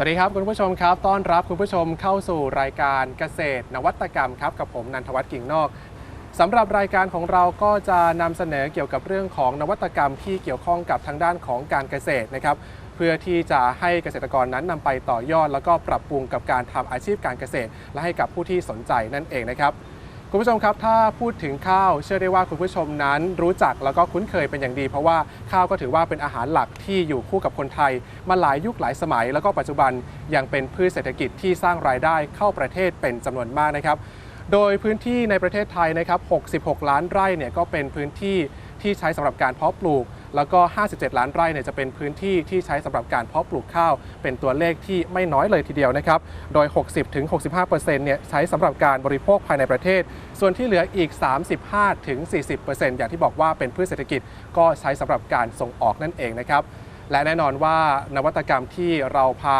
สวัสดีครับคุณผู้ชมครับ ต้อนรับคุณผู้ชมเข้าสู่รายการเกษตร นวัตกรรมครับกับผมนันทวัฒน์กิ่งนอกสำหรับรายการของเราก็จะนำเสนอเกี่ยวกับเรื่องของนวัตกรรมที่เกี่ยวข้องกับทางด้านของการเกษตรนะครับเพื่อที่จะให้เกษตรกรนั้นนำไปต่อยอด แล้วก็ปรับปรุงกับการทำอาชีพการเกษตร และให้กับผู้ที่สนใจนั่นเองนะครับ คุณผู้ชมครับ ถ้าพูดถึงข้าวเชื่อได้ว่าคุณผู้ชมนั้นรู้จักแล้วก็คุ้นเคยเป็นอย่างดี เพราะว่าข้าวก็ถือว่าเป็นอาหารหลักที่อยู่คู่กับคนไทย มาหลายยุคหลายสมัย แล้วก็ปัจจุบันยังเป็นพืชเศรษฐกิจที่สร้างรายได้เข้าประเทศเป็นจำนวนมากนะครับ โดยพื้นที่ในประเทศไทยนะครับ 66 ล้านไร่เนี่ยก็เป็นพื้นที่ที่ใช้สำหรับการเพาะปลูก แล้วก็ 57 ล้านไร่เนี่ยจะเป็นพื้นที่ที่ใช้สำหรับการเพาะปลูกข้าว เป็นตัวเลขที่ไม่น้อยเลยทีเดียวนะครับ โดย 60-65%เนี่ยใช้สำหรับการบริโภคภายในประเทศ ส่วนที่เหลืออีก 35-40%อย่างที่บอกว่าเป็นพืชเศรษฐกิจก็ใช้สำหรับการส่งออกนั่นเองนะครับ และแน่นอนว่านวัตกรรมที่เราพา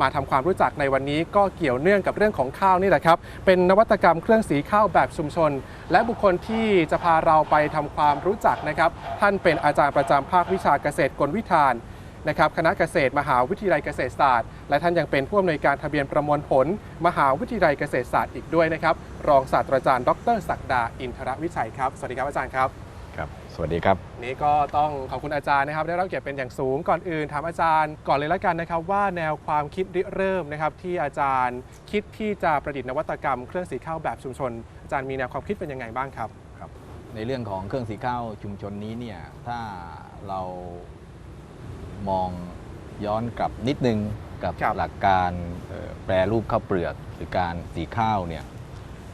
มาทำความรู้จักในวันนี้ ก็เกี่ยวเนื่องกับเรื่องของข้าวนี่แหละครับ เป็นนวัตกรรมเครื่องสีข้าวแบบชุมชน และบุคคลที่จะพาเราไปทำความรู้จักนะครับ ท่านเป็นอาจารย์ประจำภาควิชาเกษตรกลวิธานนะครับคณะเกษตรมหาวิทยาลัยเกษตรศาสตร์ และท่านยังเป็นผู้อำนวยการทะเบียนประมวลผล มหาวิทยาลัยเกษตรศาสตร์อีกด้วยนะครับ รองศาสตราจารย์ ดรศักดาอินทรวิชัยครับ สวัสดีครับอาจารย์ครับ ครับ สวัสดีครับ นี้ก็ต้องขอบคุณอาจารย์นะครับ ได้รับเกียรติเป็นอย่างสูงก่อนอื่นถามอาจารย์ก่อนเลยละกันนะครับ ว่าแนวความคิดริเริ่มนะครับ ที่อาจารย์คิดที่จะประดิษฐ์นวัตกรรมเครื่องสีข้าวแบบชุมชน อาจารย์มีแนวความคิดเป็นยังไงบ้างครับครับในเรื่องของเครื่องสีข้าวชุมชนนี้เนี่ยถ้าเรามองย้อนกลับนิดนึงกับครับ หลักการเอ่อแปรรูปข้าวเปลือกหรือการสีข้าวเนี่ย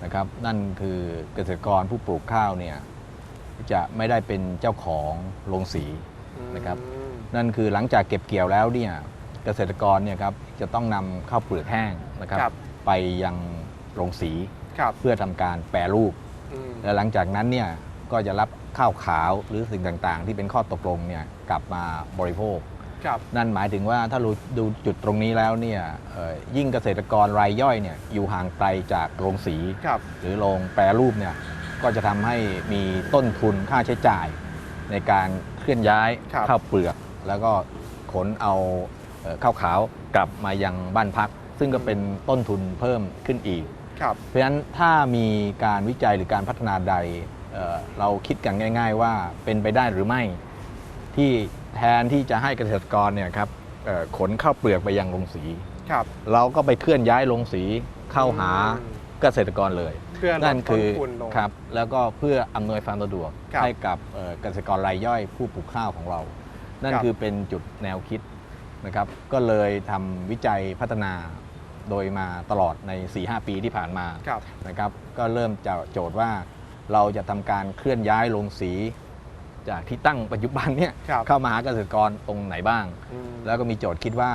นะครับนั่นคือเกษตรกรผู้ปลูกข้าวเนี่ย จะไม่ได้เป็นเจ้าของโรงสีนะครับอืมนั่นคือหลังจากเก็บเกี่ยวแล้วเนี่ยเกษตรกรเนี่ยครับจะต้องนำข้าวเปลือกแห้งนะครับ ครับไปยังโรงสีครับเพื่อทำการแปรรูป อืมและหลังจากนั้นเนี่ยก็จะรับข้าวขาวหรือสิ่งต่างๆ ที่เป็นข้อตกลงเนี่ยกลับมาบริโภค ครับนั่นหมายถึงว่าถ้าเราดูจุดตรงนี้แล้วเนี่ยเอ่อยิ่งเกษตรกรรายย่อยเนี่ยอยู่ห่างไกลจากโรงสี ครับ หรือโรงแปรรูปเนี่ย ก็จะทำให้มีต้นทุนค่าใช้จ่าย ในการเคลื่อนย้ายครับ ข้าวเปลือก แล้วก็ขนเอาเอ่อข้าวขาวกลับมายังบ้านพัก ซึ่งก็เป็นต้นทุนเพิ่มขึ้นอีก ครับ เพราะฉะนั้นถ้ามีการวิจัยหรือการพัฒนาใดเอ่อเราคิดกันง่าย ๆ ว่าเป็นไปได้หรือไม่ ที่แทนที่จะให้เกษตรกรเนี่ยครับเอ่อขนข้าวเปลือกไปยังโรงสี ครับ เราก็ไปเคลื่อนย้ายโรงสีเข้าหาอืมเกษตรกรเลย เพื่อลนั่ดนต้คืนอทุนลง ครับแล้วก็เพื่ออำนวยความสะดวกครับให้กับเอ่อเกษตรกรรายย่อยผู้ปลูกข้าวของเรา นั่นครับ คือเป็นจุดแนวคิดนะครับ ก็เลยทำวิจัยพัฒนาโดยมาตลอดใน 4-5 ปีที่ผ่านมา ครับ นะครับก็เริ่มจากโจทย์ว่าเราจะทำการเคลื่อนย้ายโรงสี จากที่ตั้งปัจจุบันเนี่ยครับ เข้ามาหาเกษตรกรตรงไหนบ้าง อืม แล้วก็มีโจทย์คิดว่า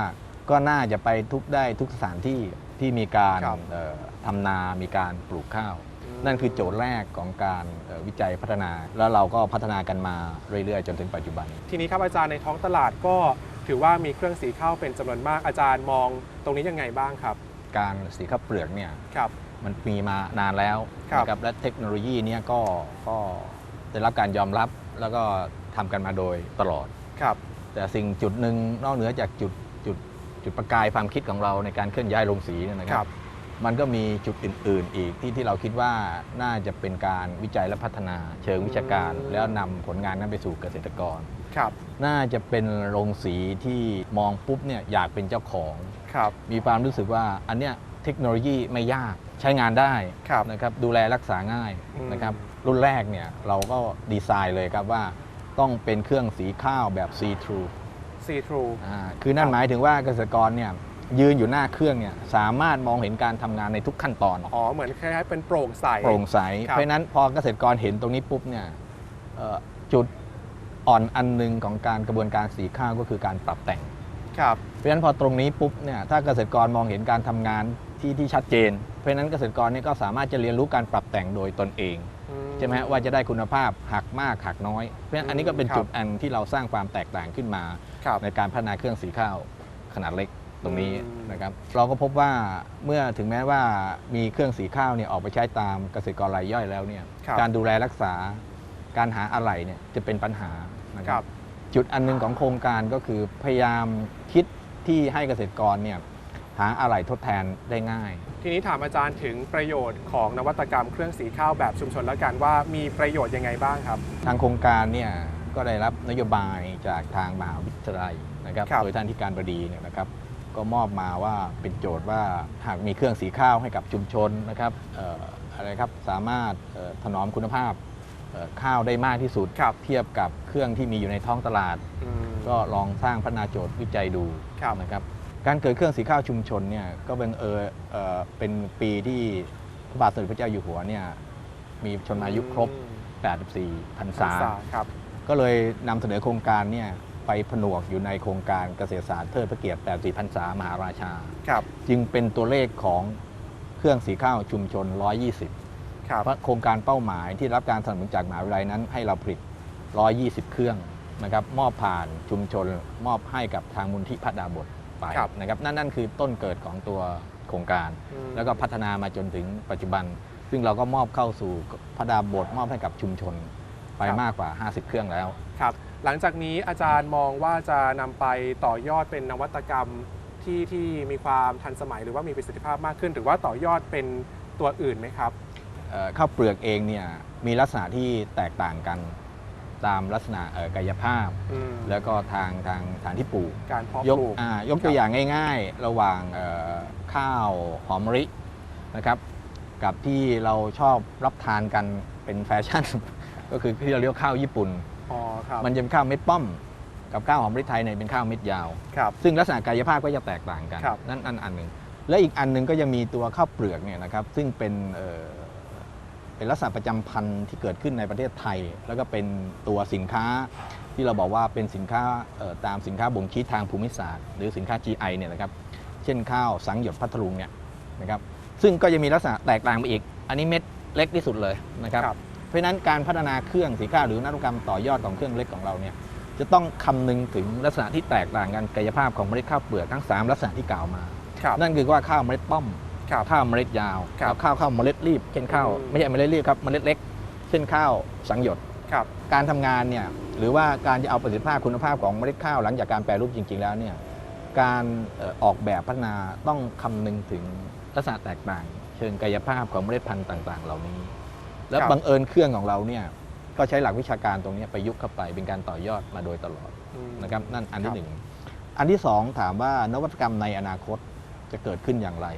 ก็น่าจะไปทุกได้ทุกสถานที่ ที่มีการครับ เอ่อทำนา มีการปลูกข้าวอืมนั่นคือโจทย์แรกของการเอ่อวิจัยพัฒนา แล้วเราก็พัฒนากันมาเรื่อยๆ จนถึงปัจจุบัน ทีนี้ครับอาจารย์ในท้องตลาดก็ถือว่ามีเครื่องสีข้าวเป็นจำนวนมากอาจารย์มองตรงนี้ยังไงบ้างครับการสีข้าวเปลือกเนี่ยครับ มันมีมานานแล้วครับ นะครับและเทคโนโลยีเนี่ยก็ก็ได้รับการยอมรับแล้วก็ทำกันมาโดยตลอด ครับ แต่สิ่งจุดหนึ่งนอกเหนือจากจุด จุดจุดประกายความคิดของเราในการเคลื่อนย้ายโรงสีเนี่ยนะคครัรับ บ มันก็มีจุดอื่น ๆ อีกที่ที่เราคิดว่าน่าจะเป็นการวิจัยและพัฒนาเชิงวิชาการอืมแล้วนำผลงานนั้นไปสู่เกษตรกร ครับ น่าจะเป็นโรงสีที่มองปุ๊บเนี่ยอยากเป็นเจ้าของ ครับ มีความรู้สึกว่าอันเนี้ยเทคโนโลยีไม่ยากใช้งานได้ครับนะครับดูแลรักษาง่ายอืม นะครับรุ่นแรกเนี่ยเราก็ดีไซน์เลยครับว่าต้องเป็นเครื่องสีข้าวแบบ see through ซีทรูอ่าคือนั่นหมายถึงว่าเกษตรกรเนี่ยยืนอยู่หน้าเครื่องเนี่ยสามารถมองเห็นการทำงานในทุกขั้นตอน อ๋อ เหมือนคล้ายๆเป็นโปร่งใส โปร่งใสครับเพราะฉะนั้นพอเกษตรกรเห็นตรงนี้ปุ๊บเนี่ยเอ่อจุดอ่อนอันหนึ่งของการกระบวนการสีข้าวก็คือการปรับแต่ง ครับ เพราะฉะนั้นพอตรงนี้ปุ๊บเนี่ยถ้าเกษตรกรมองเห็นการทำงานที่ที่ชัดเจน เพราะฉะนั้นเกษตรกรเนี่ยก็สามารถจะเรียนรู้การปรับแต่งโดยตนเองอื ใช่ไหมฮะว่าจะได้คุณภาพหักมากหักน้อยเพราะฉะนั้นอันนี้ก็เป็นครับจุดอันที่เราสร้างความแตกต่างขึ้นมาครับในการพัฒนาเครื่องสีข้าวขนาดเล็กตรงนี้อืมนะครับเราก็พบว่าเมื่อถึงแม้ว่ามีเครื่องสีข้าวเนี่ยออกไปใช้ตามเกษตรกรรายย่อยแล้วเนี่ยครับการดูแลรักษาการหาอะไหล่เนี่ยจะเป็นปัญหานะคครัรับบจุดอันหนึงของโครงการก็คือพยายามคิดที่ให้เกษตรกรเนี่ย หาอะไหล่ทดแทนได้ง่าย ทีนี้ถามอาจารย์ถึงประโยชน์ของนวัตกรรมเครื่องสีข้าวแบบชุมชนแล้วกันว่ามีประโยชน์ยังไงบ้างครับ ทางโครงการเนี่ยก็ได้รับนโยบายจากทางมหาวิทยาลัยนะครับครับโดยท่านที่การบดีเนี่ยนะครับ ก็มอบมาว่าเป็นโจทย์ว่าหากมีเครื่องสีข้าวให้กับชุมชนนะครับเอ่ออะไรครับสามารถเอ่อถนอมคุณภาพเอ่อข้าวได้มากที่สุดครับเทียบกับเครื่องที่มีอยู่ในท้องตลาดอืมก็ลองสร้างพัฒนาโจทย์วิจัยดูครับนะครับ การเกิดเครื่องสีข้าวชุมชนเนี่ยก็เป็นเออเอ่อเป็นปีที่พระบาทสมเด็จพระเจ้าอยู่หัวเนี่ยมีชนมายุครบอืม84พรรพรรษาษาครับก็เลยนำเสนอโครงการเนี่ยไปผนวกอยู่ในโครงการเกษตรศาสตร์เทิดพระเกียรติ 84พรรษามหาราชา ครับ จึงเป็นตัวเลขของเครื่องสีข้าวชุมชน 120 ครับ เพราะโครงการเป้าหมายที่รับการสนับสนุนจากมหาวิทยาลัยนั้น ให้เราผลิต 120 เครื่องนะครับ มอบผ่านชุมชนมอบให้กับทางมูลที่พัฒนาบท ไปครับนะครับนั่นนั่นคือต้นเกิดของตัวโครงการ อืม แล้วก็พัฒนามาจนถึงปัจจุบัน ซึ่งเราก็มอบเข้าสู่พัฒนาบทมอบให้กับชุมชนไปมากกว่า 50 เครื่องแล้ว ครับหลังจากนี้อาจารย์มองว่าจะนำไปต่อยอดเป็นนวัตกรรมที่ที่มีความทันสมัยหรือว่ามีประสิทธิภาพมากขึ้น หรือว่าต่อยอดเป็นตัวอื่นไหมครับ เอ่อข้าวเปลือกเองเนี่ยมีลักษณะที่แตกต่างกัน ตามลักษณะเอ่อกายภาพ อืมแล้วก็ทางทางฐานที่ปลูก การเพาะยกปลูก อ่ายกตัวอย่างง่ายๆ ระหว่างเอ่อข้าวหอมมะลินะครับ กับที่เราชอบรับทานกันเป็นแฟชั่น ก็คือที่เราเรียกว่าข้าวญี่ปุ่น อ๋อครับมันจะเป็นข้าวเม็ดป้อม กับข้าวหอมมะลิไทยเนี่ยเป็นข้าวเม็ดยาว ครับ ซึ่งลักษณะกายภาพก็จะแตกต่างกัน ครับ นั่นอันอันหนึ่งและอีกอันหนึ่งก็ยังมีตัวข้าวเปลือกเนี่ยนะครับ ซึ่งเป็นเอ่อ เป็นลักษณะประจำพันธุ์ที่เกิดขึ้นในประเทศไทย แล้วก็เป็นตัวสินค้าที่เราบอกว่าเป็นสินค้าเอ่อตามสินค้าบ่งชี้ทางภูมิศาสตร์ หรือสินค้า GI เนี่ยนะครับ เช่นข้าวสังหยดพัทลุงเนี่ยนะครับ ซึ่งก็จะมีลักษณะแตกต่างไปอีก อันนี้เม็ดเล็กที่สุดเลยนะครับครับเพราะฉะนั้นการพัฒนาเครื่องสีข้าวหรือนวัตกรรมต่อยอดของเครื่องเล็กของเราเนี่ยจะต้องคำนึงถึงลักษณะที่แตกต่างกันกายภาพของเมล็ดข้าวเปลือกทั้ง 3 ลักษณะที่กล่าวมาครับนั่นคือว่าข้าวเมล็ดป้อม ครับข้าวเมล็ดยาวครับ ข้าวข้าวเมล็ดรีบเช่นข้าวอืมไม่ใช่เมล็ดรีบครับเมล็ดเล็ก เช่นข้าวสังหยด ครับ การทำงานเนี่ยหรือว่าการจะเอาประสิทธิภาพคุณภาพของเมล็ดข้าวหลังจากการแปรรูปจริง ๆ แล้วเนี่ยการเอ่อออกแบบพัฒนาต้องคำนึงถึงลักษณะแตกต่าง เชิงกายภาพของเมล็ดพันธุ์ต่าง ๆ เหล่านี้ แล้วครับ บังเอิญเครื่องของเราเนี่ยก็ใช้หลักวิชาการตรงนี้ประยุกต์เข้าไปเป็นการต่อยอดมาโดยตลอด อืม นะครับนั่นอันครัที่บหนึ่งอันที่สองถามว่านวัตกรรมในอนาคตจะเกิดขึ้นอย่างไร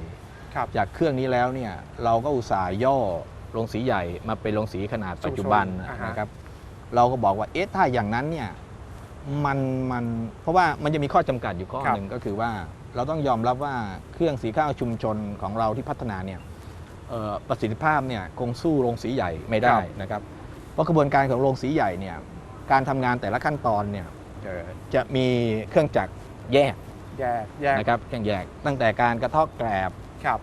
ครับจากเครื่องนี้แล้วเนี่ยเราก็อุตส่าห์ย่อโรงสีใหญ่มาเป็นโรงสีขนาดปัจจุบันชุมชนอ่าฮะ นะครับ เราก็บอกว่าเอ๊ะถ้าอย่างนั้นเนี่ยมันมันเพราะว่ามันจะมีข้อจำกัดอยู่ข้อครับ หนึ่งก็คือว่าเราต้องยอมรับว่าเครื่องสีข้าวชุมชนของเราที่พัฒนาเนี่ยเอ่อประสิทธิภาพเนี่ยคงสู้โรงสีใหญ่ไม่ได้นะครับ เพราะกระบวนการของโรงสีใหญ่เนี่ยการทำงานแต่ละขั้นตอนเนี่ยเอ่อจะมีเครื่องจักรแยก แยกแยก นะครับเครื่องแยกตั้งแต่การกระเทาะแกรบ ครับ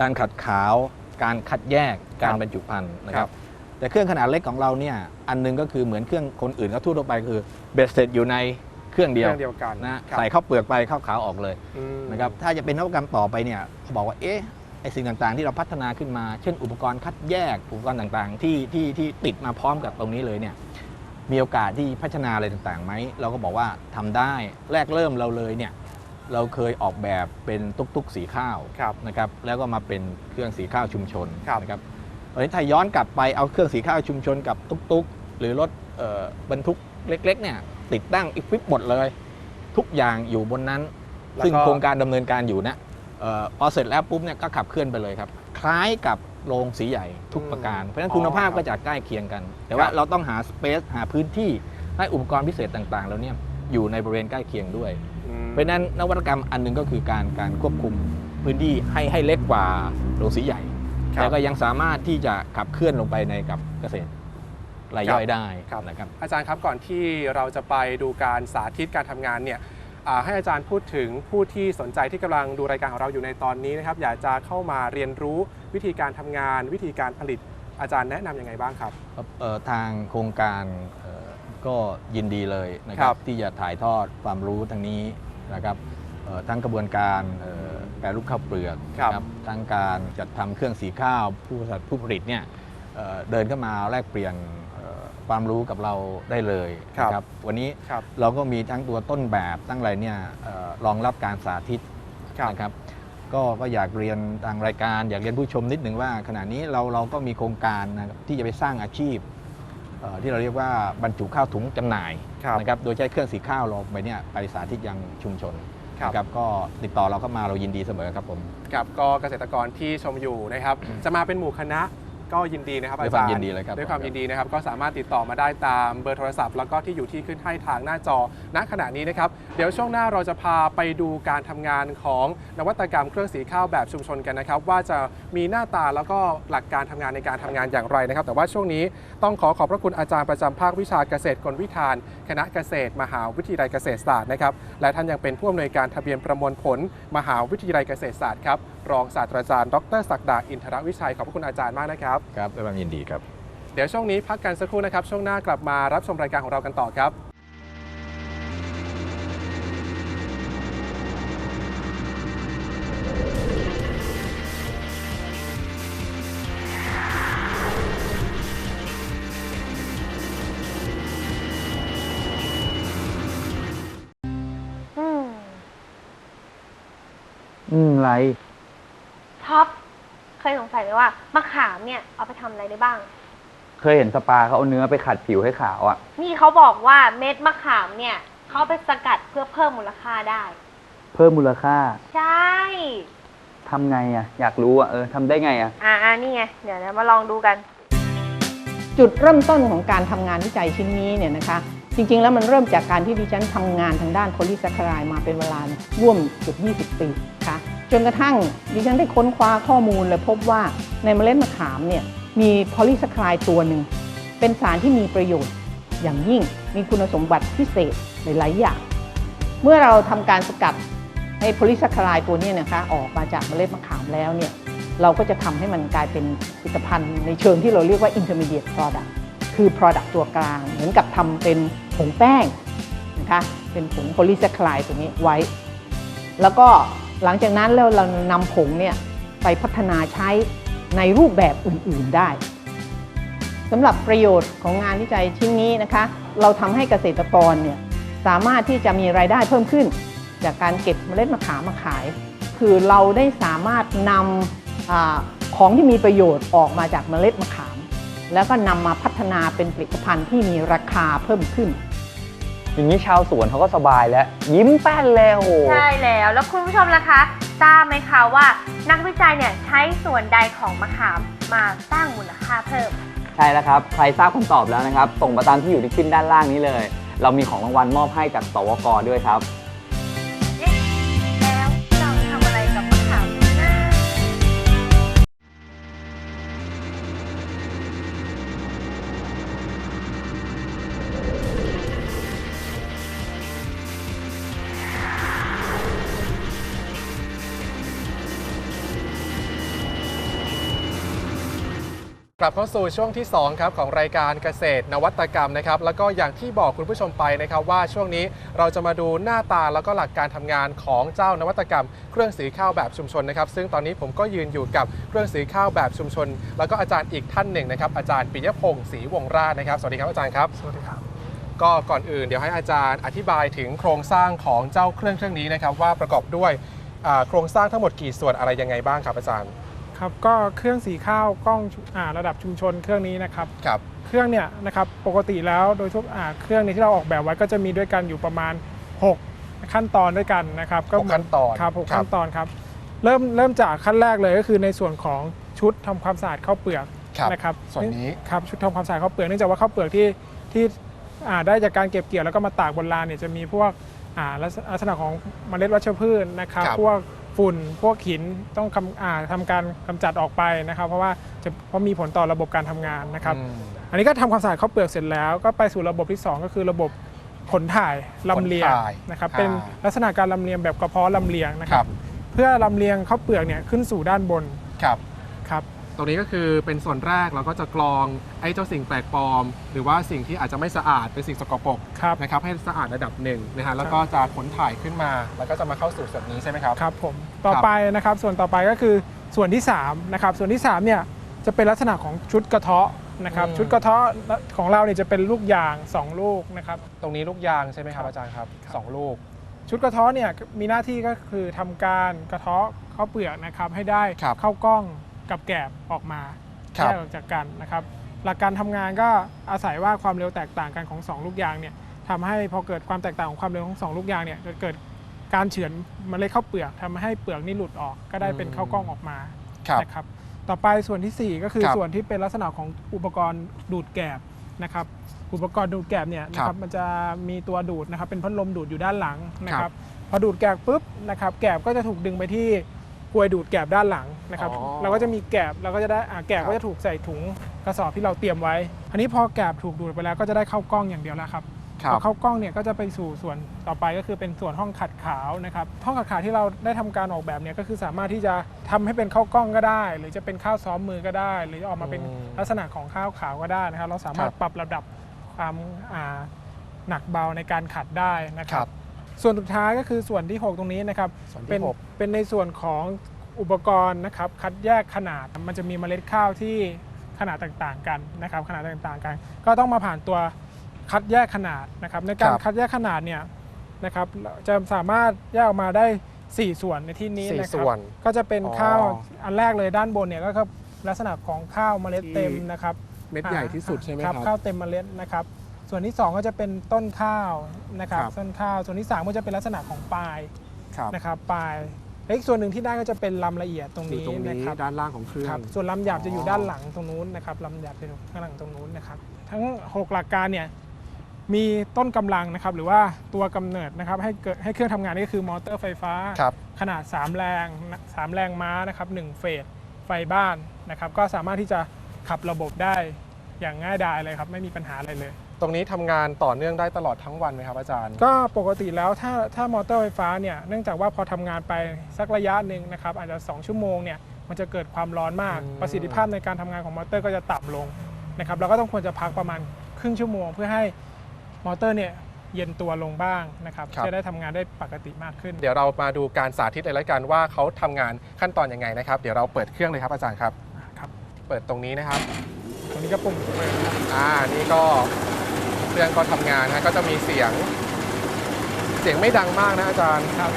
การขัดขาว การคัดแยกการครับบรรจุภัณฑ์นะคครัรับบแต่เครื่องขนาดเล็กของเราเนี่ยอันหนึงก็คือเหมือนเครื่องคนอื่นเขาทั่วๆไปคือเบ็ดเสร็จอยู่ในเครื่องเคเดียวรื่องเดียวกันนะครับใส่ข้าวเปลือกไปข้าวขาวออกเลยอืมนะครับถ้าจะเป็นนวัตกรรมต่อไปเนี่ยเขาบอกว่าเอ๊ะไอสิ่งต่างๆ ที่เราพัฒนาขึ้นมา เช่น อุปกรณ์คัดแยกอุปกรณ์ต่างๆ ที่ที่ที่ติดมาพร้อมกับตรงนี้เลยเนี่ยมีโอกาสที่พัฒนาอะไรต่างๆไหมเราก็บอกว่าทำได้แรกเริ่มเราเลยเนี่ย เราเคยออกแบบเป็นตุ๊กๆสีข้าวครับ นะครับแล้วก็มาเป็นเครื่องสีข้าวชุมชนครับนะครับตอนนี้ถ้าย้อนกลับไปเอาเครื่องสีข้าวชุมชนกับตุ๊กๆ หรือรถเอ่อบรรทุกเล็กๆเนี่ยติดตั้งอีกฟิปหมดเลย ทุกอย่างอยู่บนนั้น แล้วก็ ซึ่งโครงการดำเนินการอยู่นะเออพอเสร็จแล้วปุ๊บเนี่ยก็ขับเคลื่อนไปเลยครับ คล้ายกับโรงสีใหญ่ทุกประการ เพราะฉะนั้นคุณภาพก็จะใกล้เคียงกัน แต่ว่าเราต้องหาสเปซหาพื้นที่ให้อุปกรณ์พิเศษต่างๆแล้วเนี่ยอยู่ในบริเวณใกล้เคียงด้วยอืม เพราะฉะนั้นนวัตกรรมอันหนึงก็คือการการควบคุมพื้นที่ให้ให้เล็กกว่าโรงสีใหญ่ครับแต่ก็ยังสามารถที่จะขับเคลื่อนลงไปในกับเกษตรรายย่อยได้ครับนะครับอาจารย์ครับก่อนที่เราจะไปดูการสาธิตการทำงานเนี่ยอ่าให้อาจารย์พูดถึงผู้ที่สนใจที่กำลังดูรายการของเราอยู่ในตอนนี้นะครับอยากจะเข้ามาเรียนรู้วิธีการทำงาน วิธีการผลิตอาจารย์แนะนำยังไงบ้างครับเอ่อทางโครงการเอ่อ ก็ยินดีเลยนะคครัรับบที่จะถ่ายทอดความรู้ทางนี้นะครับเอ่อทั้งกระบวนการเอ่อแปรรูปข้าวเปลือกครับนะทั้งการจัดทำเครื่องสีข้าวผู้ผลิตผู้ผลิตเนี่ยเอ่อเดินเข้ามาแลกเปลี่ยนเอ่อความรู้กับเราได้เลยนะครับวันนี้ครับเราก็มีทั้งตัวต้นแบบตั้งอะไรเนี่ยเอ่อรองรับการสาธิตครับนะครับก็ก็อยากเรียนทางรายการ อยากเรียนผู้ชมนิดหนึ่งว่า ขณะนี้เราเราก็มีโครงการนะครับที่จะไปสร้างอาชีพเอ่อ ที่เราเรียกว่าบรรจุข้าวถุงจำหน่ายครับนะครับโดยใช้เครื่องสีข้าวเราไปเนี่ยไปสาธิตยังชุมชนครับนะครับก็ติดต่อเราเข้ามาเรายินดีเสมอครับผมกับก็เกษตรกรที่ชมอยู่นะครับ จะมาเป็นหมู่คณะ ก็ยินดีนะครับด้วยอาจารย์ความยินดีเลยครับด้วยความยินดีนะครับก็สามารถติดต่อมาได้ตามเบอร์โทรศัพท์ แล้วก็ที่อยู่ที่ขึ้นให้ทางหน้าจอณขณะนี้นะครับเดี๋ยวช่วงหน้าเราจะพาไปดูการทำงานของนวัตกรรมเครื่องสีข้าวแบบชุมชนกันนะครับ ว่าจะมีหน้าตาแล้วก็หลักการทำงานในการทำงานอย่างไรนะครับ แต่ว่าช่วงนี้ต้องขอขอบพระคุณอาจารย์ประจำภาควิชาเกษตรกลวิธาน คณะเกษตร มหาวิทยาลัยเกษตรศาสตร์นะครับและท่านยังเป็นผู้อำนวยการทะเบียนประมวลผล มหาวิทยาลัยเกษตรศาสตร์ครับ รองศาสตราจารย์ ดรศักดาอินทรวิชัย ขอบพระคุณอาจารย์มากนะครับ ครับด้วยความยินดีครับ เดี๋ยวช่วงนี้พักกันสักครู่นะครับ ช่วงหน้ากลับมารับชมรายการของเรากันต่อครับอืมอืมไร ท็อปเคยสงสัยไหมว่ามะขามเนี่ยเอาไปทำอะไรได้บ้าง เคยเห็นสปาเขาเอาเนื้อไปขัดผิวให้ขาวอะ่ะ นี่เขาบอกว่าเม็ดมะขามเนี่ยเขาเอาไปสกัดเพื่อเพิ่มมูลค่าได้ เพิ่มมูลค่าใช่ ทำไงอะ่ะ อยากรู้อะ่ะเออทำได้ไงอะ่ะ อ่าอ่านี่ไง เดี๋ยวเรามาลองดูกัน จุดเริ่มต้นของการทำงานวิจัยชิ้นนี้เนี่ยนะคะ จริงๆ แล้วมันเริ่มจากการที่ดิฉันทำงานทางด้านโพลีแซคคารายมาเป็นเวลาร่วมเกือบ20 ปีค่ะ จนกระทั่งดิฉันได้ค้นคว้าข้อมูลและพบว่าในเมล็ดมะขามเนี่ยมีโพลีแซคคายตัวหนึ่ง เป็นสารที่มีประโยชน์ อย่างยิ่งมีคุณสมบัติพิเศษหลายๆอย่าง เมื่อเราทำการสกัดให้โพลีแซคคารายตัวนี้นะคะออกมาจากเมล็ดมะขามแล้วเนี่ยเราก็จะทำให้มันกลายเป็นผลิตภัณฑ์ในเชิงที่เราเรียกว่า intermediate product คือ product ตัวกลาง เหมือนกับทำเป็นผงแป้งนะคะเป็นผงโพลีแซคคลายตัวนี้ไว้ แล้วก็ หลังจากนั้นแล้วเรานำผงเนี่ยไปพัฒนาใช้ในรูปแบบอื่นๆได้สำหรับประโยชน์ของงานวิจัยชิ้นนี้นะคะ เราทำให้เกษตรกรเนี่ยสามารถที่จะมีรายได้เพิ่มขึ้น จากการเก็บเมล็ดมะขามมาขาย คือเราได้สามารถนำอของที่มีประโยชน์ออกมาจากเมล็ดมะขาม แล้วก็นำมาพัฒนาเป็นผลิตภัณฑ์ที่มีราคาเพิ่มขึ้น อย่างนี้ชาวสวนเขาก็สบายแล้ว ยิ้มแป้นเลยโอ้โห ใช่แล้ว แล้วคุณผู้ชมล่ะคะ ทราบไหมคะว่านักวิจัยเนี่ยใช้ส่วนใดของมะขามมาสร้างมูลค่าเพิ่ม ใช่แล้วครับ ใครทราบคำตอบแล้วนะครับ ส่งมาตามที่อยู่ที่ขึ้นด้านล่างนี้เลย เรามีของรางวัลมอบให้จากสวกด้วยครับ กลับเข้าสู่ช่วงที่ 2 ครับ ของรายการเกษตรนวัตกรรมนะครับ แล้วก็อย่างที่บอกคุณผู้ชมไปนะครับ ว่าช่วงนี้เราจะมาดูหน้าตาแล้วก็หลักการทำงานของเจ้านวัตกรรม เครื่องสีข้าวแบบชุมชนนะครับ ซึ่งตอนนี้ผมก็ยืนอยู่กับเครื่องสีข้าวแบบชุมชน แล้วก็อาจารย์อีกท่านหนึ่งนะครับอาจารย์ปิยพงศ์ศรีวงราชนะครับสวัสดีครับอาจารย์ครับสวัสดีครับ ก็ก่อนอื่นเดี๋ยวให้อาจารย์อธิบายถึงโครงสร้างของเจ้าเครื่องเครื่องนี้นะครับว่าประกอบด้วยโครงสร้างทั้งหมดกี่ส่วนอะไรยังไงบ้างครับอาจารย์ ครับก็เครื่องสีข้าวกล้องอ่าระดับชุมชนเครื่องนี้นะครับครับ เครื่องเนี่ยนะครับปกติแล้วโดยทั่วอ่าเครื่องนี้ที่เราออกแบบไว้ก็จะมีด้วยกันอยู่ประมาณ 6 ขั้นตอนด้วยกันนะครับหกขั้นตอนครับหกครับ ขั้นตอนครับเริ่มเริ่มจากขั้นแรกเลยก็คือในส่วนของชุดทำความสะอาดข้าวเปลือกครับ นะครับส่วนนี้ ครับชุดทำความสะอาดข้าวเปลือกเนื่องจากว่าข้าวเปลือกที่ที่อ่าได้จากการเก็บเกี่ยวแล้วก็มาตากบนลานเนี่ยจะมีพวกอ่าลักษลักษณะของเมล็ดวัชพืชนะครับครับ พวก ฝุ่นพวกหินต้องคำอ่าทำการกำจัดออกไปนะครับ เพราะว่าจะเพราะมีผลต่อระบบการทำงานนะครับอืมอันนี้ก็ทำความสะอาดข้าวเปลือกเสร็จแล้ว ก็ไปสู่ระบบที่ 2 ก็คือระบบขนถ่ายลำเลียงขนถ่ายนะครับอ่าเป็นลักษณะการลำเลียงแบบกระเพาะลำเลียงนะคครัรับบเพื่อลำเลียงข้าวเปลือกเนี่ยขึ้นสู่ด้านบนครับครับ ตรงนี้ก็คือเป็นส่วนแรกเราก็จะกรองไอ้เจ้าสิ่งแปลกปลอม หรือว่าสิ่งที่อาจจะไม่สะอาดเป็นสิ่งสกปรกครับ นะครับให้สะอาดระดับหนึ่งนะฮะแล้วก็จะขนถ่ายขึ้นมา แล้วก็จะมาเข้าสู่ส่วนนี้ใช่ไหมครับ ครับผมต่อไปนะครับส่วนต่อไปก็คือส่วนที่3นะครับส่วนที่3เนี่ยจะเป็นลักษณะของชุดกระเทาะนะครับอืม ชุดกระเทาะของเราเนี่ยจะเป็นลูกยาง 2 ลูกนะครับ ตรงนี้ลูกยางใช่ไหมครับครับอาจารย์ครับสองลูก ชุดกระเทาะเนี่ยมีหน้าที่ก็คือทำการกระเทาะข้าวเปลือกนะครับให้ได้ครับข้าวกล้อง กับแกบออกมาครัแยบกออกจากกันนะครับ หลักการทำงานก็อาศัยว่าความเร็วแตกต่างกันของสองลูกยางเนี่ยทำให้พอเกิดความแตกต่างของความเร็วของสองลูกยางเนี่ยจะเกิดการเฉือนเมล็ดข้าวเปลือกทำให้เปลือกนี่หลุดออกก็ได้เป็นข้าวกล้องออกมา ครับ นะครับต่อไปส่วนทีสี่ 4 ก็คือครับส่วนที่เป็นลักษณะของอุปกรณ์ดูดแกบนะครับ อุปกรณ์ดูดแกบเนี่ยนะคครัรับบมันจะมีตัวดูดนะครับเป็นพัดลมดูดอยู่ด้านหลังนะคครัรับบพอดูดแกบปุ๊บนะครับแกบก็จะถูกดึงไปที่ กลวยดูดแกบด้านหลังนะครับ อ๋อ เราก็จะมีแกบเราก็จะได้อ่าแกบครับก็จะถูกใส่ถุงกระสอบที่เราเตรียมไว้ อันนี้พอแกบถูกดูดไปแล้วก็จะได้เข้ากล้องอย่างเดียวแล้วครับครัพบอเข้ากล้องเนี่ยก็จะไปสู่ส่วนต่อไปก็คือเป็นส่วนห้องขัดขาวนะครับห้องขัดขาวที่เราได้ทำการออกแบบเนี่ยก็คือสามารถที่จะทำให้เป็นข้าวกล้องก็ได้ หรือจะเป็นข้าวซ้อมมือก็ได้ หรือจะออกมาเป็นอืมลักษณะของข้าวขาวก็ได้นะครับ เราสามารถครับปรับระดับความอ่าหนักเบาในการขัดได้นะคครัรับ บ ส่วนสุดท้ายก็คือส่วนที่ 6 ตรงนี้นะครับส่วนที่เป็นหก เป็นในส่วนของอุปกรณ์นะครับคัดแยกขนาดมันจะมีเมล็ดข้าวที่ขนาดต่างๆกันนะครับขนาดต่างๆกัน ก็ต้องมาผ่านตัวคัดแยกขนาดนะครับในการครับ คัดแยกขนาดเนี่ยนะครับจะสามารถแยกออกมาได้ 4 ส่วนในที่นี้สี่นะครัส่วน ก็จะเป็นอ๋อข้าวอันแรกเลยด้านบนเนี่ยก็คือลักษณะของข้าวเมล็ดเต็มที่ นะครับเม็ดใหญ่ที่สุดใช่ไหมครับ ข้าวเต็มเมล็ดนะครับ ส่วนที่ 2 ก็จะเป็นต้นข้าวนะครับครับ ต้นข้าว ส่วนที่ 3 ก็จะเป็นลักษณะของปลายครับนะครับปลายและอีกส่วนหนึ่งที่ได้ก็จะเป็นลำละเอียดตรงอยู่นี้ตรงนะนี้ครับด้านล่างของเครื่อง ครับส่วนลำหยาบจะอยู่อ๋อด้านหลังตรงนู้นนะครับลำหยาบจะอยู่ข้างหลังตรงนู้นนะครับทั้ง 6 หลักการเนี่ยมีต้นกำลังนะครับหรือว่าตัวกำเนิดนะครับให้เกิดให้เครื่องทำงานนี่ก็คือมอเตอร์ไฟฟ้า ครับ ขนาด 3 แรงนะ3แรงม้านะครับ1เฟสไฟบ้านนะครับ ก็สามารถที่จะขับระบบได้อย่างง่ายดายเลยครับ ไม่มีปัญหาอะไรเลย ตรงนี้ทำงานต่อเนื่องได้ตลอดทั้งวันไหมครับอาจารย์ ก็ปกติแล้วถ้าถ้ามอเตอร์ไฟฟ้าเนี่ยเนื่องจากว่าพอทำงานไปสักระยะหนึ่งนะครับอาจจะ2ชั่วโมงเนี่ยมันจะเกิดความร้อนมาก อืม ประสิทธิภาพในการทำงานของมอเตอร์ก็จะต่ำลงนะครับเราก็ต้องควรจะพักประมาณครึ่งชั่วโมง เพื่อให้มอเตอร์เนี่ยเย็นตัวลงบ้างนะครับจะได้ทำงานได้ปกติมากขึ้น เดี๋ยวเรามาดูการสาธิตเลยละกันว่าเขาทำงานขั้นตอนยังไงนะครับเดี๋ยวเราเปิดเครื่องเลยครับอาจารย์ครับ ครับ เปิดตรงนี้นะครับ ตรงนี้ก็ปุ่มเปิดนะครับอ่านี่ก็ เครื่องก็ทำงานนะก็จะมีเสียง เสียงไม่ดังมากนะอาจารย์ครับ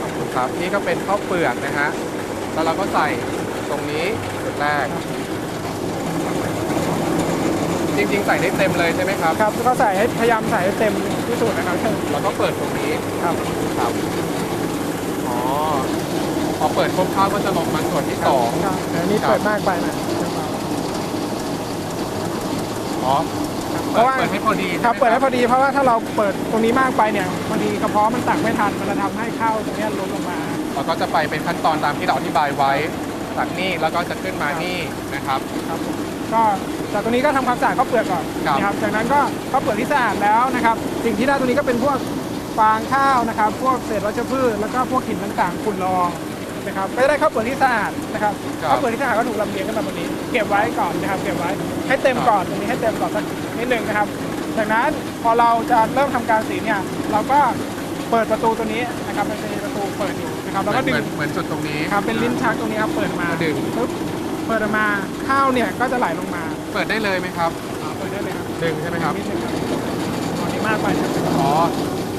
ขอบคุณครับนี่ก็เป็นข้าวเปลือกนะฮะแล้วเราก็ใส่ตรงนี้จุดแรก จริงๆ ใส่ได้เต็มเลยใช่ไหมครับครับก็ใส่ให้พยายามใส่ให้เต็มที่สุดนะครับแล้วก็เปิดตรงนี้ครับครับอ๋อพอเปิดครบข้าวก็จะลงมาส่วนที่สองครับเดี๋ยวนี้ครับเปิดมากไปหนะอ๋อ เพราะว่าเปิดให้พอดีครับช่เปิดไมให้พอดีเพราะว่าถ้าเราเปิดตรงนี้มากไปเนี่ยบางทีกระเพาะมันตักไม่ทันมันจะทำให้ข้าวตรงเนี้ยล้นลงมาเราก็จะไปเป็นขั้นตอนตามที่เราอธิบายไว้จากนี่แล้วก็จะขึ้นมานี่นะครับครับผมก็จากตรงนี้ก็ทำความสะอาดข้าวเปลือกก่อนครับนะครับจากนั้นก็ข้าวเปลือกที่สะอาดแล้วนะครับ สิ่งที่ได้ตรงนี้ก็เป็นพวกฟางข้าวนะครับ พวกเศษวัชพืชแล้วก็พวกหินต่างๆฝุ่นละอองนะครับก็จะได้ข้าวเปลือกที่สะอาดนะครับครับข้าวเปลือกที่สะอาดก็ถูกลำเลียงขึ้นมาบนนี้ เก็บไว้ก่อนนะครับ เก็บไว้ให้เต็มก่อนตรงนี้ให้เต็มก่อนสัก นิดหนึ่งนะครับ จากนั้นพอเราจะเริ่มทำการสีเนี่ยเราก็เปิดประตูตัวนี้นะครับมันจะมีประตูเปิดอยู่นะครับแล้วก็ดึเหงมือนเหมือนจุดตรงนี้ครับเป็นลิ้นชักตรงนี้ครับเปิดมาดึงปึ๊บเปิดออกมาข้าวเนี่ยก็จะไหลลงมา เปิดได้เลยไหมครับเปิดได้เลยครับดึงใช่ไหมครับนิดนึงครับตอนนี้มากไปครับอ๋อ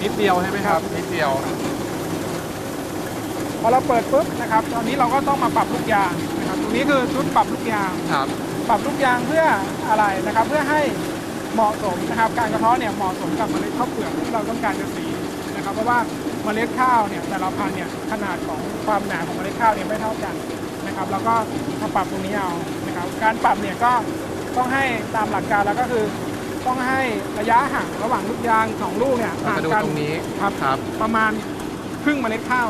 นิดเดียวใช่ไหมครับนิดเดียวพอเราเปิดปุ๊บนะครับ ตอนนี้เราก็ต้องมาปรับลูกยางนะครับตรงนี้คือชุดปรับลูกยางครับปรับลูกยางเพื่ออะไรนะครับ เพื่อให้ เหมาะสมนะครับการกระเทาะเนี่ยเหมาะสมกับเมล็ดข้าวเปลือกที่เราต้องการจะสีนะครับ เพราะว่าเมล็ดข้าวเนี่ยแต่ละพันธุ์เนี่ยขนาดของความหนาของเมล็ดข้าวเนี่ยไม่เท่ากันนะครับ แล้วก็มาปรับตรงนี้เอานะครับ การปรับเนี่ยก็ต้องให้ตามหลักการแล้วก็คือ ต้องให้ระยะห่างระหว่างลูกยางสองลูกเนี่ยเราห่างจะดูกันตรงนี้ครับครับ ประมาณครึ่งเมล็ดข้าว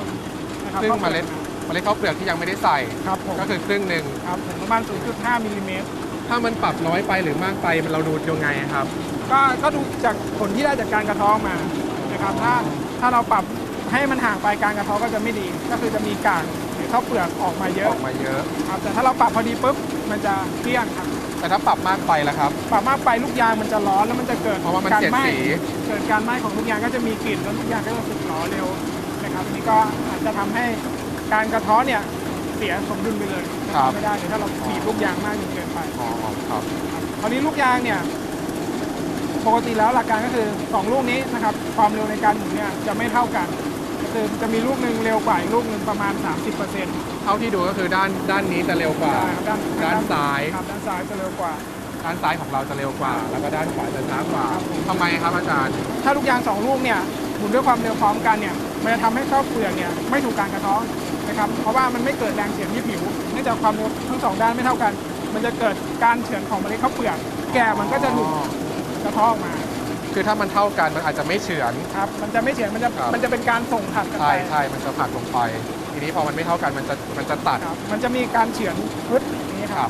นะครับครึ่งเมล็ดเมล็ดข้าวเปลือกที่ยังไม่ได้ใส่ครับผมก็คือครึ่งหนึ่งครับผมประมาณ0.5มิลลิเมตร ถ้ามันปรับน้อยไปหรือมากไปมันเราดูยังไงครับ ก็ก็ดูจากผลที่ได้จากการกระเท้อมานะครับถ้าถ้าเราปรับให้มันห่างไปการกระเท้อก็จะไม่ดี ก็คือจะมีกากหรือข้าวเปลือกออกมาเยออะอกมาเยอะครับแต่ถ้าเราปรับพอดีปุ๊บมันจะเกลี้ยงครับแต่ถ้าปรับมากไปล่ะครับปรับมากไปลูกยางมันจะร้อนแล้วมันจะเกิดเพราะว่ามันการเสียดไหม้สีเกิดการไหม้ของลูกยางก็จะมีกลิ่นแล้วลูกยางก็จะสึกหรอเร็วนะครับนี่ก็อาจจะทำให้การกระเท้อเนี่ยเสียสมดุลไปเลยนะ ครับไม่ได้เลยถ้าเราบีบลูกยางมากจนเกินไปอ๋อครับคราวนี้ลูกยางเนี่ยปกติแล้วหลักการก็คือ 2 ลูกนี้นะครับความเร็วในการหมุนเนี่ยจะไม่เท่ากันคือจะมีลูกหนึ่งเร็วกว่าอีกลูกหนึ่งประมาณ 30%เท่าที่ดูก็คือด้านด้านนี้จะเร็วกว่า ด้านด้านซ้ายครับด้านซ้ายจะเร็วกว่า ด้านซ้ายของเราจะเร็วกว่า แล้วก็ด้านขวาจะช้ากว่าทำไมครับอาจารย์ ถ้าลูกยางสองลูกเนี่ยหมุนด้วยความเร็วพร้อมกันเนี่ย มันจะทำให้ข้าวเปลือกเนี่ยไม่ถูกการกระเท้อนะครับ เพราะว่ามันไม่เกิดแรงเฉือนที่ผิวเนื่องจากความเร็วทั้งสองด้านไม่เท่ากัน มันจะเกิดการเฉือนของเมล็ดข้าวเปลือก แก่มันก็จะถูกกระเท้อออกมาคือถ้ามันเท่ากันมันอาจจะไม่เฉือน ครับ มันจะไม่เฉือนมันจะครับ มันจะเป็นการส่งถัดกันใช่ไปใช่มันจะผลักลงไป ทีนี้พอมันไม่เท่ากันมันจะมันจะตัดครับ มันจะมีการเฉือนพึดอย่างนี้คครัรับบ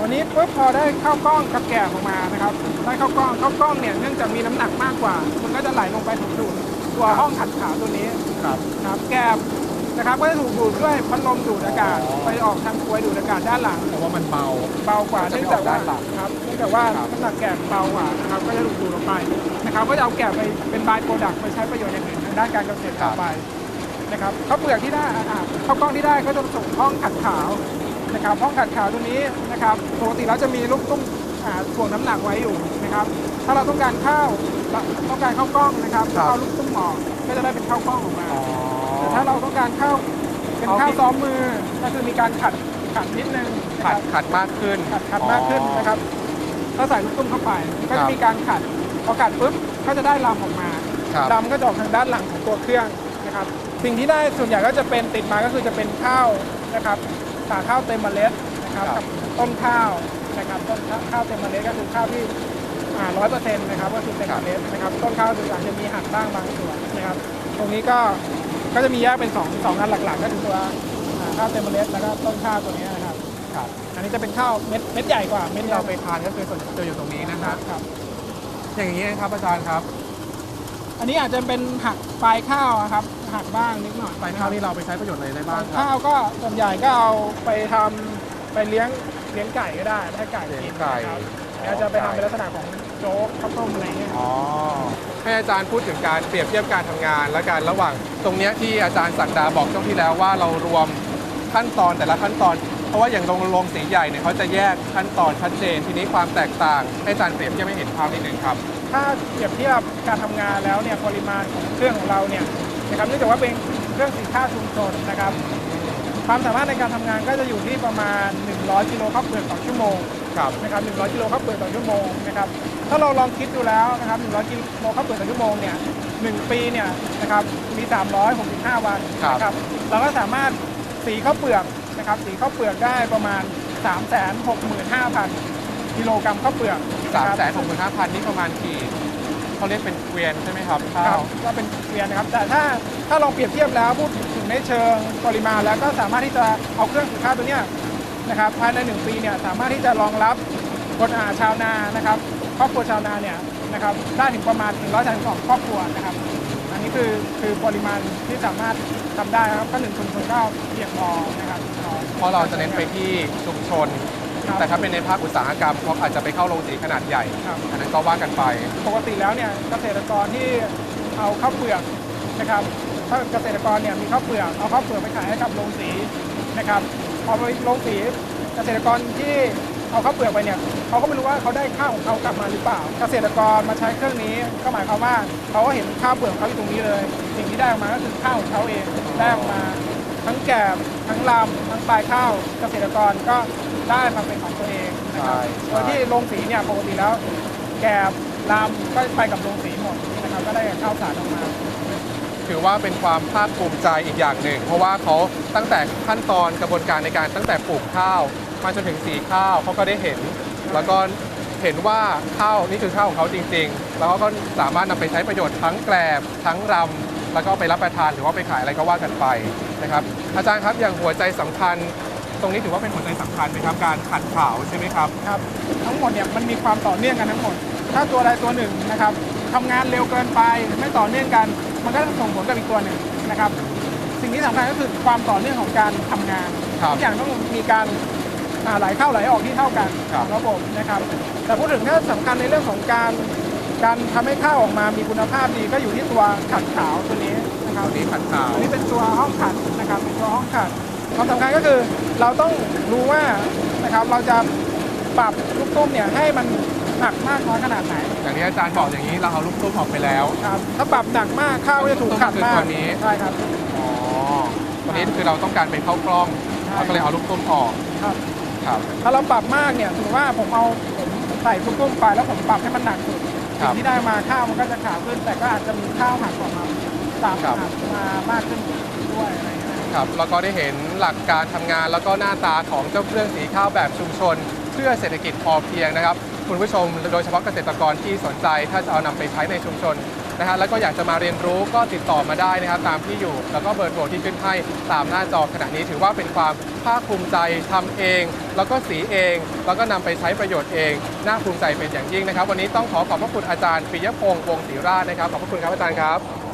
วันนี้ปุ๊บพอได้ข้าวกล้องกับแก่ออกมานะครับได้ข้าวกล้องข้าวกล้องเนี่ยเนื่องจากมีน้ำหนักมากกว่า มันก็จะไหลลงไปถูกดูด ตัวห้องขัดขาวตัวนี้ครับครับแกบนะครับก็จะถูกดูดด้วยพัดลมดูดอากาศอ๋อไปออกทางกลวยดูดอากาศด้านหลังเพราะว่ามันเบาเบากว่ามันจะเนื่ไม่องจากว่าออกด้านหลังครับเนื่องจากว่าครับน้ำหนักแกบเบากว่านะครับก็จะถูกดูดออกไปนะครับก็จะเอาแกบไปเป็นบายโปรดักต์ไปใช้ประโยชน์อย่างอื่นทางด้านการเกษตรต่อไปนะครับข้าวเปลือกที่ได้อ่าข้าวกล้องที่ได้ก็จะส่งห้องขัดขาวนะครับห้องขัดขาวตัวนี้นะครับปกติเราจะมีลูกตุ้ม อ่าถ่วงน้ำหนักไว้อยู่นะครับ ถ้าเราต้องการข้าวต้องการข้าวกล้องนะครับครับเอาลูกตุ้มหมอกก็จะได้เป็นข้าวกล้องออกมาอ๋อแต่ถ้าเราต้องการเข้าเป็นเอาข้าวที่ซ้อมมือก็คือมีการขัดขัดนิดนึงนะคขัรัดบขัดมากขึ้น ขัดขัดมากขึ้นนะครับถ้าใส่ลูกตุ้มเข้าไปก็ครัจะบมีการขัดพอขัดปุ๊บก็จะได้ลำออกมาครับ ลำก็จะออกทางด้านหลังของตัวเครื่องนะครับ สิ่งที่ได้ส่วนใหญ่ก็จะเป็นติดมาก็คือจะเป็นข้าวนะครับตาข้าวเต็มเมล็ดนะครับครับกับต้นข้าว นะครับต้นข้าวเต็มเมล็ดก็คือข้าวที่ร้อยเปอร์เซ็นต์นะครับก็คือเต็มเมล็ดนะครับต้นข้าวคืออาจจะมีหักบ้างบางส่วนนะครับ ตรงนี้ก็ก็จะมีแยกเป็นสองสองอันหลักๆ ก็คือตัวอ่าข้าวเต็มเมล็ดแล้วก็ต้นข้าวตัวนี้นะครับครับอันนี้จะเป็นข้าวเม็ดเม็ดใหญ่กว่าเม็ดที่เราเราไปไปทานก็คือส่วนจะอยู่ตรงนี้นะคครัรับบครับ อย่างนี้นะครับอาจารย์ครับ อันนี้อาจจะเป็นหักปลายข้าวอะครับหักบ้างนิดหน่อยปลายข้าวนี่เราไปใช้ประโยชน์อะไรได้บ้างครับข้าวก็ส่วนใหญ่ก็เอาไปทำไปเลี้ยง เลี้ยงไก่ก็ได้ให้ไก่เลี้กิยนงไก่ นะครับแล้วจะไปทำเป็นลักษณะของโจ๊กข้าวต้มอะไรเงี้ย อ๋อให้อาจารย์พูดถึงการเปรียบเทียบการทำงาน และการระหว่าง ตรงเนี้ยที่อาจารย์ศักดาบอกช่วงที่แล้วว่าเรารวมขั้นตอนแต่ละขั้นตอน เพราะว่าอย่างโรงโรงสีใหญ่เนี่ยเขาจะแยกขั้นตอนชัดเจน ทีนี้ความแตกต่าง ให้อาจารย์เปรียบเทียบให้เห็นภาพนิดนึงครับ ถ้าเปรียบเทียบการทำงานแล้วเนี่ยปริมาณของเครื่องของเราเนี่ยนะครับเนื่องจากว่าเป็นเครื่องสีข้าวชุมชนนะครับ ความสามารถในการทำงานก็จะอยู่ที่ประมาณ 100กิโลข้าวเปลือกต่อชั่วโมงครับนะครับ100กิโลข้าวเปลือกต่อชั่วโมงนะครับถ้าเราลองคิดดูแล้วนะครับ100กิโลข้าวเปลือกต่อชั่วโมงเนี่ยหนึ่งปีเนี่ยนะครับมี 365 วันนะครับเราก็สามารถสีข้าวเปลือกนะครับสีข้าวเปลือกได้ประมาณ 365,000กิโลกรัมข้าวเปลือกสามนะครับแสนหกหมื่นห้าพันนี่ประมาณกี่เขาเรียกเป็นเกวียนใช่ไหมครับคข้ารัวบก็เป็นเกวียนนะครับแต่ถ้าถ้าลองเปรียบเทียบแล้วพูดถึง ในเชิงปริมาณ แล้วก็สามารถที่จะเอาเครื่องสีข้าวตัวเนี้ยนะครับภายในหนึ่งปีเนี่ยสามารถที่จะรองรับคนอาชาวนานะครับครอบครัวชาวนาเนี่ยนะครับได้ถึงประมาณ132ครอบครัวนะครับ อันนี้คือคือปริมาณที่สามารถทำได้นะครับก็หนึ่งชุมชนก็เพียงพอนะครับพอเพราะเราจะเน้นไปที่ชุมชนครับแต่ถ้าเป็นในภาคอุตสาหกรรมเขาอาจจะไปเข้าโรงสีขนาดใหญ่ครับอันนั้นก็ว่ากันไป ปกติแล้วเนี่ยเกษตรกรที่เอาข้าวเปลือกนะครับ ถ้าเกษตรกรเนี่ยมีข้าวเปลือกเอาข้าวเปลือกไปขายให้กับโรงสีนะครับพอไปโรงสีเกษตรกรที่เอาข้าวเปลือกไปเนี่ยเขาก็ไม่รู้ว่าเขาได้ข้าวของเขากลับมาหรือเปล่า เกษตรกรมาใช้เครื่องนี้ก็หมายความว่าเขาก็เห็นข้าวเปลือกของเขาอยู่ตรงนี้เลย สิ่งที่ได้ออกมาก็คือข้าวของเขาเองได้ออกมาทั้งแกบทั้งลำทั้งปลายข้าว เกษตรกรก็ได้มาเป็นของตัวเองนะครับใช่โดยที่โรงสีเนี่ยปกติแล้ว แกบลำก็ไปกับโรงสีหมดนะครับก็ได้ข้าวสารออกมา ถือว่าเป็นความภาคภูมิใจอีกอย่างหนึ่ง เพราะว่าเขาตั้งแต่ขั้นตอนกระบวนการในการตั้งแต่ปลูกข้าวมาจนถึงสีข้าวเขาก็ได้เห็น แล้วก็เห็นว่าข้าวนี่คือข้าวของเขาจริง ๆ แล้วเขาก็สามารถนำไปใช้ประโยชน์ทั้งแกลบทั้งรำแล้วก็ไปรับประทานหรือว่าไปขายอะไรก็ว่ากันไปนะครับ อาจารย์ครับอย่างหัวใจสำคัญตรงนี้ถือว่าเป็นหัวใจสำคัญไหมครับการขัดขาวใช่ไหมครับครับ ทั้งหมดเนี่ยมันมีความต่อเนื่องกันทั้งหมด ถ้าตัวใดตัวหนึ่งนะครับทำงานเร็วเกินไปไม่ต่อเนื่องกัน มันก็จะส่งผลกับอีกตัวหนึ่งนะครับ สิ่งที่สำคัญก็คือความต่อเนื่องของการทำงานครับทุกอย่างต้องมีการอ่าไหลเข้าไหลออกที่เท่ากันครับ ของระบบนะครับ แต่พูดถึงถ้าสำคัญในเรื่องของการการทำให้ข้าวออกมามีคุณภาพดีก็อยู่ที่ตัวขัดขาวตัวนี้นะครับ ตัวนี้ขัดขาวอันนี้เป็นตัวห้องขัดนะครับเป็นตัวห้องขัดความสำคัญก็คือเราต้องรู้ว่านะครับเราจะปรับลูกตุ้มเนี่ยให้มัน หนักมากน้อยขนาดไหนอย่างที่อาจารย์บอกอย่างนี้เราเอาลูกตุ้มออกไปแล้วครับถ้าปรับหนักมากข้าวก็จะถูกขัดมาตักวนี้ใช่ครับอ๋อวันนี้คือเราต้องการเป็นข้าวกล้องใช่เราก็เลยเอาลูกตุ้มออกครับครับถ้าเราปรับมากเนี่ยถือว่าผมเอาผมใส่ลูกตุ้มไปแล้วผมปรับให้มันหนักสุดครับสิ่งที่ได้มาข้าวมันก็จะขาวขึ้น แต่ก็อาจจะมีข้าวหักออกมาตามครับหักมามากขึ้นด้วยอะไรอย่างเงี้ยครับแล้วก็ได้เห็นหลักการทำงานแล้วก็หน้าตาของเจ้าเครื่องสีข้าวแบบชุมชน เพื่อเศรษฐกิจพอเพียงนะครับ คุณผู้ชม โดยเฉพาะเกษตรกรที่สนใจถ้าจะเอานำไปใช้ในชุมชนนะฮะแล้วก็อยากจะมาเรียนรู้ก็ติดต่อมาได้นะครับตามที่อยู่ แล้วก็เบอร์โทรที่ขึ้นให้ตามหน้าจอขณะนี้ถือว่าเป็นความภาคภูมิใจทำเอง แล้วก็สีเอง แล้วก็นำไปใช้ประโยชน์เองน่าภูมิใจเป็นอย่างยิ่งนะครับ วันนี้ต้องขอขอบพระคุณอาจารย์ปิยพงษ์วงศรีราชนะครับขอบพระคุณครับอาจารย์ครับ